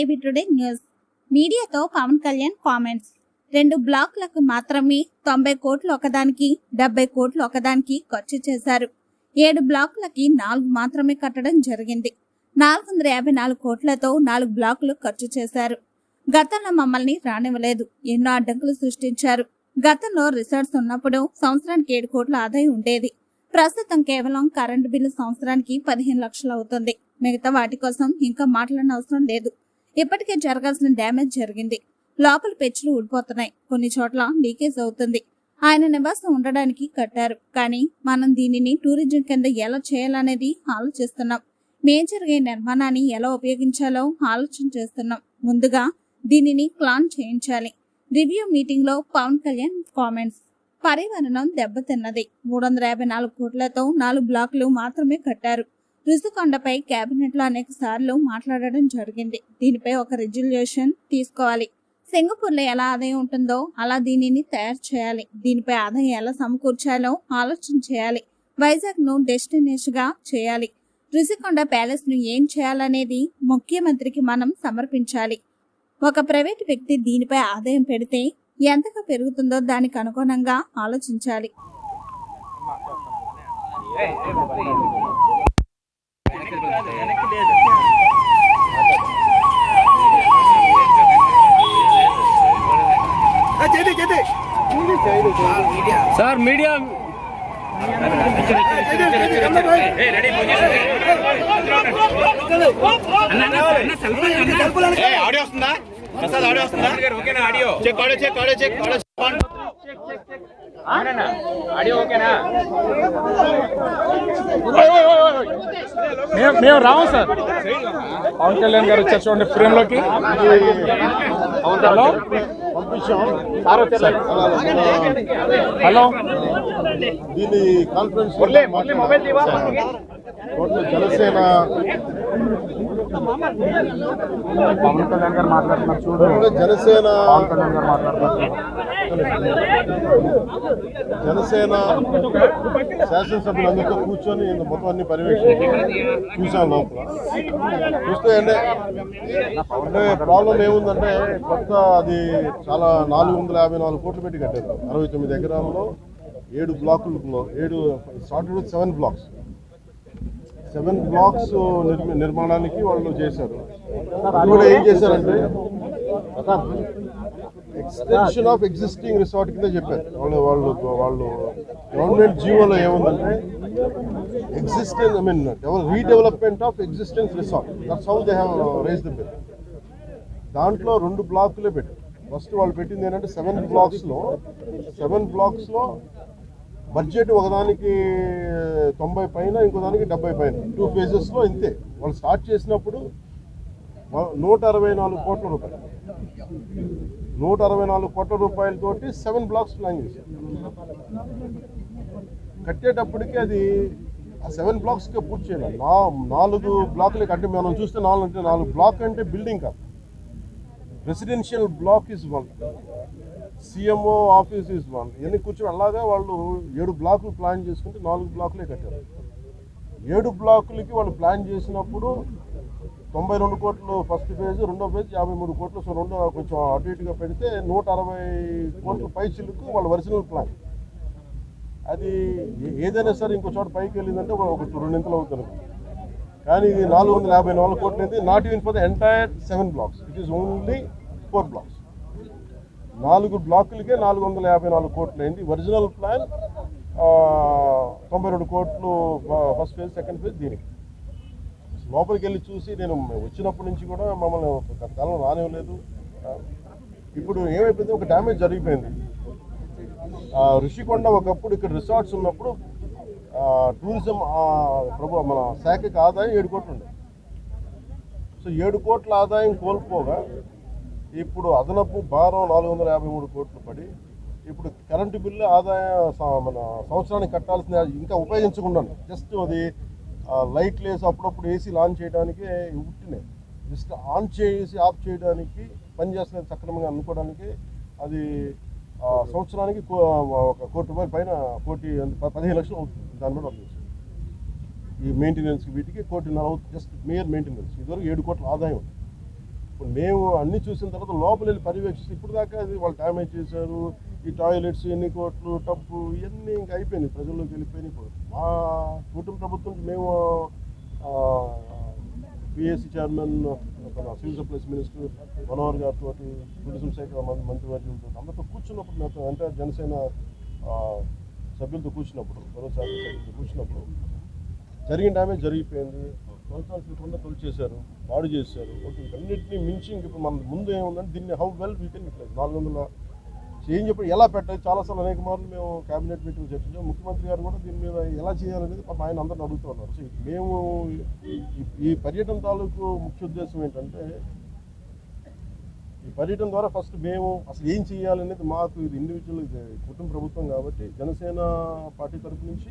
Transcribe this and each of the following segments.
AB today news. మీడియాతో Pawan Kalyan comments. రెండు బ్లాక్లకు మాత్రమే తొంభై కోట్లు ఒకదానికి డెబ్బై కోట్లు ఒకదానికి ఖర్చు చేశారు. ఏడు బ్లాకులకి నాలుగు మాత్రమే కట్టడం జరిగింది. నాలుగు వందల యాభై నాలుగు కోట్లతో నాలుగు బ్లాకులు ఖర్చు చేశారు. గతంలో మమ్మల్ని రానివ్వలేదు. ఎన్నో అడ్డంకులు సృష్టించారు. గతంలో రిసార్ట్స్ ఉన్నప్పుడు సంవత్సరానికి ఏడు కోట్ల ఆదాయం ఉండేది. ప్రస్తుతం కేవలం కరెంటు బిల్లు సంవత్సరానికి పదిహేను లక్షలు అవుతుంది. మిగతా వాటి కోసం ఇంకా మాట్లాడిన అవసరం లేదు. ఇప్పటికే జరగాల్సిన డ్యామేజ్ జరిగింది. లోపల పెచ్చులు ఊడిపోతున్నాయి. కొన్ని చోట్ల లీకేజ్ అవుతుంది. ఆయన నివాసం ఉండడానికి కట్టారు. కానీ మనం దీనిని టూరిజం కింద ఎలా చేయాలనేది ఆలోచిస్తున్నాం. మేజర్గా ఈ నిర్మాణాన్ని ఎలా ఉపయోగించాలో ఆలోచన చేస్తున్నాం. ముందుగా దీనిని ప్లాన్ చేయించాలి. రివ్యూ మీటింగ్లో పవన్ కళ్యాణ్ కామెంట్స్. పర్యావరణం దెబ్బతిన్నది. మూడు వందల యాభై నాలుగు కోట్లతో నాలుగు బ్లాక్లు మాత్రమే కట్టారు. రుషికొండపై కేబినెట్లో అనేక సార్లు మాట్లాడడం జరిగింది. దీనిపై ఒక రిజల్యూషన్ తీసుకోవాలి. సింగపూర్లో ఎలా ఆదాయం ఉంటుందో అలా దీనిని తయారు చేయాలి. దీనిపై ఆదాయం ఎలా సమకూర్చాలో ఆలోచన చేయాలి. వైజాగ్ను చేయాలి. రుషికొండ ప్యాలెస్ను ఏం చేయాలనేది ముఖ్యమంత్రికి మనం సమర్పించాలి. ఒక ప్రైవేట్ వ్యక్తి దీనిపై ఆదాయం పెడితే ఎంతగా పెరుగుతుందో దానికి అనుగుణంగా ఆలోచించాలి. సార్ మీడియా ఆడియో వస్తుందా? ప్రసాద్ ఆడియో వస్తుందా? ఓకేనా audio check audio check audio check audio. మేము మేము రాము సార్. పవన్ కళ్యాణ్ గారు వచ్చారు చూడండి ఫ్రేమ్లోకి హలో? సార్. హలో? దీని కాన్ఫరెన్స్ జనసేన. పవన్ కళ్యాణ్ గారు మాట్లాడుతున్నారు చూడు. జనసేన. పవన్ కళ్యాణ్ గారు మాట్లాడుతున్నారు జనసేన శాసనసభ్యులందరితో కూర్చొని మొత్తం అన్ని పర్యవేక్షణ చూసాం లోపల. చూస్తే అంటే అంటే ప్రాబ్లం ఏముందంటే కొత్త అది చాలా నాలుగు వందల యాభై నాలుగు కోట్లు పెట్టి కట్టారు. అరవై తొమ్మిది ఎకరాల్లో ఏడు బ్లాకుల్లో ఏడు with seven blocks seven blocks నిర్మాణానికి వాళ్ళు చేశారు. కూడా ఏం చేశారంటే ఎక్స్టెన్షన్ ఆఫ్ ఎగ్జిస్టింగ్ రిసార్ట్ కింద చెప్పారు. వాళ్ళు వాళ్ళు వాళ్ళు గవర్నమెంట్ జీవోలో ఏముందంటే existence I mean redevelopment of existence resort that's how they have raise the bill దాంట్లో రెండు బ్లాకులే పెట్టారు. ఫస్ట్ వాళ్ళు పెట్టింది ఏంటంటే సెవెన్ బ్లాక్స్లో సెవెన్ బ్లాక్స్లో బడ్జెట్ ఒకదానికి తొంభై పైన ఇంకోదానికి డెబ్బై పైన. టూ ఫేజెస్లో ఇంతే. వాళ్ళు స్టార్ట్ చేసినప్పుడు నూట అరవై నాలుగు కోట్ల రూపాయలు. నూట అరవై నాలుగు కోట్ల రూపాయలతోటి సెవెన్ బ్లాక్స్ ప్లాన్ చేశారు. కట్టేటప్పటికి అది ఆ సెవెన్ బ్లాక్స్కే పూర్తి చేయాలి. నా నాలుగు బ్లాక్లే కట్టి మనం చూస్తే నాలుగు అంటే నాలుగు బ్లాక్ అంటే బిల్డింగ్ కాదు. Residential block is one CMO office is one ఇవన్నీ కూర్చొని అలాగా వాళ్ళు ఏడు బ్లాకులు ప్లాన్ చేసుకుంటే నాలుగు బ్లాకులే కట్టారు. ఏడు బ్లాకులకి వాళ్ళు ప్లాన్ చేసినప్పుడు తొంభై రెండు కోట్లు ఫస్ట్ ఫేజ్ రెండో ఫేజ్ యాభై మూడు కోట్లు. సో రెండో కొంచెం అటు ఇటుగా పెడితే నూట అరవై కోట్లు పై వాళ్ళ ఒరిజినల్ ప్లాన్ అది ఏదైనా సరే ఇంకో చోట పైకి వెళ్ళిందంటే ఒక ఒక రెండింతలు అవుతుంది. కానీ ఇది నాలుగు వందల యాభై నాలుగు కోట్లు అయితే not even for the entire seven blocks it is only four blocks నాలుగు బ్లాకులకే నాలుగు వందల యాభై నాలుగు కోట్లు అయింది ఒరిజినల్ ప్లాన్ తొంభై రెండు కోట్లు ఫస్ట్ ఫేజ్ సెకండ్ ఫేజ్ దీనికి. లోపలికి వెళ్ళి చూసి నేను వచ్చినప్పటి నుంచి కూడా మమ్మల్ని గత రానివ్వలేదు. ఇప్పుడు ఏమైపోయింది? ఒక డ్యామేజ్ జరిగిపోయింది. ఋషికొండ ఒకప్పుడు ఇక్కడ రిసార్ట్స్ ఉన్నప్పుడు టూరిజం ప్రభు మన శాఖకి ఆదాయం ఏడు కోట్లు ఉండే. సో ఏడు కోట్ల ఆదాయం కోల్పోగా ఇప్పుడు అదనపు భారం నాలుగు వందల యాభై మూడు కోట్లు పడి ఇప్పుడు కరెంటు బిల్లు ఆదాయ మన సంవత్సరానికి కట్టాల్సిన ఇంకా ఉపయోగించకుండా జస్ట్ అది లైట్లు వేసి అప్పుడప్పుడు ఏసీ ఆన్ చేయడానికి ఉట్టినాయి జస్ట్ ఆన్ చేసి ఆఫ్ చేయడానికి పనిచేస్తున్నది సక్రమంగా అనుకోవడానికి అది సంవత్సరానికి కో- ఒక కోటి రూపాయల పైన కోటి పదిహేను లక్షలు అవుతుంది. దాని కూడా ఆలోచించండి. ఈ మెయింటెనెన్స్ వీటికి కోటిన్నర అవుతుంది. జస్ట్ మేయర్ మెయింటెనెన్స్ ఇదివరకు ఏడు కోట్ల ఆదాయం. ఉంది మేము అన్ని చూసిన తర్వాత లోపల వెళ్ళి పర్యవేక్షిస్తే ఇప్పుడు దాకా అది వాళ్ళు డ్యామేజ్ చేశారు. ఈ టాయిలెట్స్ ఎన్ని కోట్లు టప్పు ఇవన్నీ ఇంకా అయిపోయినాయి. ప్రజల్లోకి వెళ్ళిపోయినాయి. ఇప్పుడు మా కూటమి ప్రభుత్వం మేము పిఎస్సి చైర్మన్ మన సివిల్ సప్లైస్ మినిస్టర్ మనోహర్ గారితో టూరిజం శాఖ మంత్రి మంత్రివర్యులతో అందరితో కూర్చున్నప్పుడు నాతో అంటే జనసేన సభ్యులతో కూర్చున్నప్పుడు మరోసారి సభ్యులతో కూర్చున్నప్పుడు జరిగిన డ్యామేజ్ జరిగిపోయింది. తొలచాల్సిన కొండ తొలిచేశారు పాడు చేశారు. ఓకే వీటన్నిటిని మించి ఇంక మన ముందు ఏముందంటే దీన్ని how well we can utilize నాలుగు వందల ఏం చెప్పి ఎలా పెట్టాలి? చాలాసార్లు అనేక మార్లు మేము కేబినెట్ మీటింగ్ చర్చించాం. ముఖ్యమంత్రి గారు కూడా దీని మీద ఎలా చేయాలనేది పాపం ఆయన అందరిని అడుగుతున్నారు సో మేము ఈ- పర్యటన తాలూకు ముఖ్య ఉద్దేశం ఏంటంటే ఈ పర్యటన ద్వారా ఫస్ట్ మేము అసలు ఏం చేయాలనేది మాకు ఇది ఇండివిజువల్ కుటుంబ ప్రభుత్వం కాబట్టి జనసేన పార్టీ తరపు నుంచి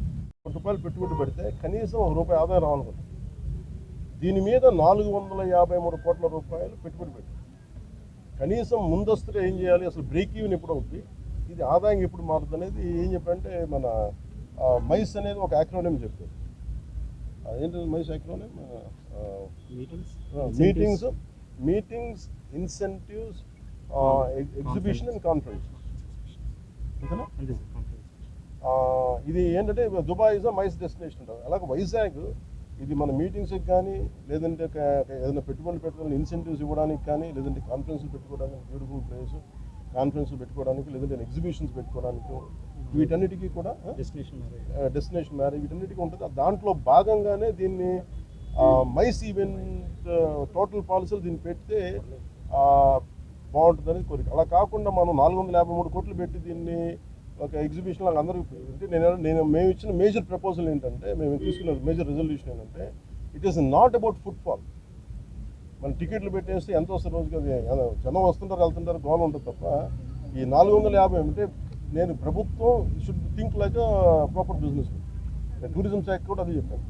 రూపాయలు పెట్టుబడి పెడితే కనీసం ఒక రూపాయి ఆదాయం రావాలనుకుంటున్నాం దీని మీద నాలుగు వందల యాభై మూడు కోట్ల రూపాయలు పెట్టుబడి పెట్టి కనీసం ముందస్తుగా ఏం చేయాలి? అసలు బ్రేక్ ఈవెన్ ఎప్పుడు అవుతుంది ఇది ఆదాయం ఎప్పుడు మారుతుంది అనేది ఏం చెప్పంటే మన మైస్ అనేది ఒక యాక్రోనియం చెప్పారు. ఏంటంటే MICE acronym meetings meetings incentives exhibition and conference అంతేనా? ఇది ఏంటంటే దుబాయ్ ఇస్ మైస్ డెస్టినేషన్ ఉంటుంది అలాగే వైజాగ్ ఇది మన మీటింగ్స్కి కానీ లేదంటే ఏదైనా పెట్టుబడులు పెట్టుకోవాలి ఇన్సెంటివ్స్ ఇవ్వడానికి కానీ లేదంటే కాన్ఫరెన్స్లు పెట్టుకోవడానికి బ్యూటిఫుల్ ప్లేస్ కాన్ఫరెన్స్లు పెట్టుకోవడానికి లేదంటే ఎగ్జిబిషన్స్ పెట్టుకోవడానికి వీటన్నిటికీ కూడా డెస్టినేషన్ మ్యారేజ్ వీటన్నిటికీ ఉంటుంది. దాంట్లో భాగంగానే దీన్ని మైస్ ఈవెంట్ టోటల్ పాలసీలు దీన్ని పెడితే బాగుంటుందని కోరిక. అలా కాకుండా మనం నాలుగు వందల యాభై మూడు కోట్లు పెట్టి దీన్ని ఒక ఎగ్జిబిషన్ లాగా అందరూ అంటే నేను నేను మేము ఇచ్చిన మేజర్ ప్రపోజల్ ఏంటంటే మేము తీసుకున్న మేజర్ రెజల్యూషన్ ఏంటంటే it is not about football మన టికెట్లు పెట్టేస్తే ఎంత వస్తుంది రోజుకి? అది జనం వస్తుంటారు వెళ్తుంటారు గోల్ ఉంటుంది తప్ప ఈ నాలుగు వందల యాభై అంటే నేను ప్రభుత్వం should think like proper business నేను టూరిజం శాఖ కూడా అది చెప్పాను.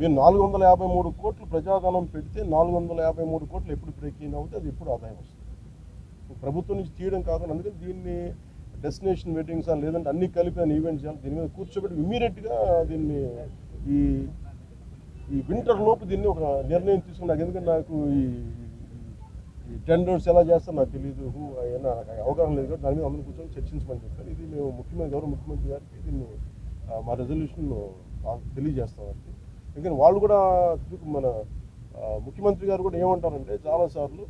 మీరు నాలుగు వందల యాభై మూడు కోట్లు ప్రజాధనం పెడితే నాలుగు వందల యాభై మూడు కోట్లు ఎప్పుడు బ్రేక్ అవుతే అది ఎప్పుడు ఆదాయం వస్తుంది. ప్రభుత్వం నుంచి తీయడం కాకుండా అందుకని దీన్ని డెస్టినేషన్ మీటింగ్స్ అని లేదంటే అన్ని కలిపి అని ఈవెంట్స్ చేయాలి. దీని మీద కూర్చోబెట్టి ఇమీడియట్గా దీన్ని ఈ ఈ వింటర్ లోపు దీన్ని ఒక నిర్ణయం తీసుకున్నాను. ఎందుకంటే నాకు ఈ ఈ టెండర్స్ ఎలా చేస్తారో నాకు తెలియదు హూ అయినా నాకు అవగాహన లేదు కాబట్టి దాని మీద అందరూ కూర్చొని చర్చించమని చెప్పారు ఇది మేము ముఖ్యమంత్రి గౌరవ ముఖ్యమంత్రి గారికి దీన్ని మా రెజల్యూషన్ తెలియజేస్తాం వారికి ఎందుకంటే వాళ్ళు కూడా మన ముఖ్యమంత్రి గారు కూడా ఏమంటారంటే చాలాసార్లు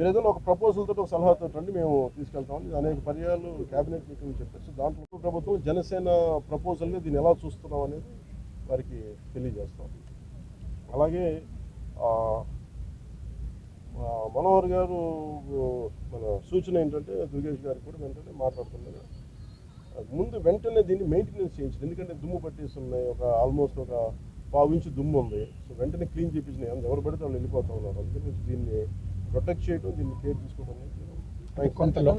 మీరు ఏదైనా ఒక ప్రపోజల్ తోటి ఒక సలహాతో రండి మేము తీసుకెళ్తామని అనేక పర్యాలు కేబినెట్ మీటింగ్ చెప్పారు సో దాంట్లో ప్రభుత్వం జనసేన ప్రపోజల్ని దీన్ని ఎలా చూస్తున్నాం అనేది వారికి తెలియజేస్తాం. అలాగే మనోహర్ గారు మన సూచన ఏంటంటే దుర్గేష్ గారు కూడా వెంటనే మాట్లాడుతున్నారు. ముందు వెంటనే దీన్ని మెయింటెనెన్స్ చేయించింది ఎందుకంటే దుమ్ము పట్టేసి ఉన్నాయి ఒక ఆల్మోస్ట్ ఒక పావు నుంచి దుమ్ము ఉంది. సో వెంటనే క్లీన్ చేయించినాయి ఎవరు పడితే వాళ్ళు వెళ్ళిపోతా ఉన్నారు. అందుకని దీన్ని ప్రొటెక్ట్ చేయడం దీన్ని కేర్ తీసుకోవడం అనేది కొంతలో.